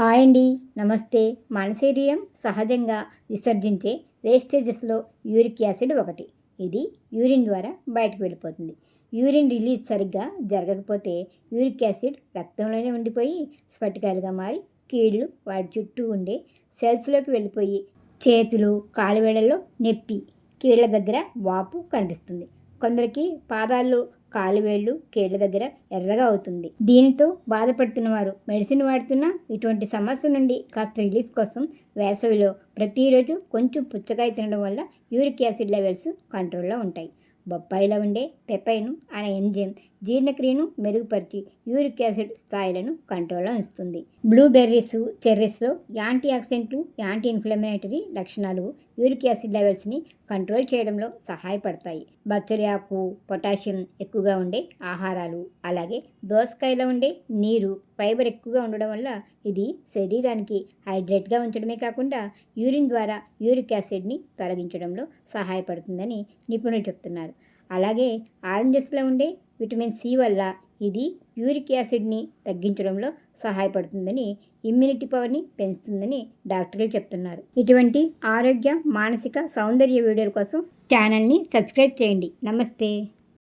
Hi అండి నమస్తే. మన శరీరం సహజంగా విసర్జించే వేస్టేజెస్లో యూరిక్ యాసిడ్ ఒకటి. ఇది యూరిన్ ద్వారా బయటకు వెళ్ళిపోతుంది. యూరిన్ రిలీజ్ సరిగ్గా జరగకపోతే యూరిక్ యాసిడ్ రక్తంలోనే ఉండిపోయి స్ఫటికాలుగా మారి కీళ్ళు వాటి చుట్టూ ఉండే సెల్స్లోకి వెళ్ళిపోయి చేతులు కాలువేళ్ళలో నొప్పి కీళ్ళ దగ్గర వాపు కనిపిస్తుంది. కొందరికి పాదాల్లో కాలువేళ్ళు కేళ్ళ దగ్గర ఎర్రగా అవుతుంది. దీనితో బాధపడుతున్న వారు మెడిసిన్ వాడుతున్న ఇటువంటి సమస్య నుండి కాస్త రిలీఫ్ కోసం వేసవిలో ప్రతిరోజు కొంచెం పుచ్చకాయ తినడం వల్ల యూరిక్ యాసిడ్ లెవెల్స్ కంట్రోల్లో ఉంటాయి. బొప్పాయిలో ఉండే పెపైన్ అనే ఎంజైమ్ జీర్ణక్రియను మెరుగుపరిచి యూరిక్ యాసిడ్ స్థాయిలను కంట్రోల్లో ఉంచుతుంది. బ్లూబెర్రీస్ చెర్రీస్లో యాంటీ ఆక్సిడెంట్లు యాంటీ ఇన్ఫ్లమేటరీ లక్షణాలు యూరిక్ యాసిడ్ లెవెల్స్ని కంట్రోల్ చేయడంలో సహాయపడతాయి. బచ్చలి ఆకు పొటాషియం ఎక్కువగా ఉండే ఆహారాలు అలాగే దోసకాయలో ఉండే నీరు ఫైబర్ ఎక్కువగా ఉండడం వల్ల ఇది శరీరానికి హైడ్రేట్గా ఉంచడమే కాకుండా యూరిన్ ద్వారా యూరిక్ యాసిడ్ని తొలగించడంలో సహాయపడుతుందని నిపుణులు చెప్తున్నారు. అలాగే ఆరెంజెస్లో ఉండే విటమిన్ సి వల్ల ఇది యూరిక్ యాసిడ్ని తగ్గించడంలో సహాయపడుతుందని ఇమ్యూనిటీ పవర్ని పెంచుతుందని డాక్టర్లు చెప్తున్నారు. ఇటువంటి ఆరోగ్య మానసిక సౌందర్య వీడియోల కోసం ఛానల్ని సబ్స్క్రైబ్ చేయండి. నమస్తే.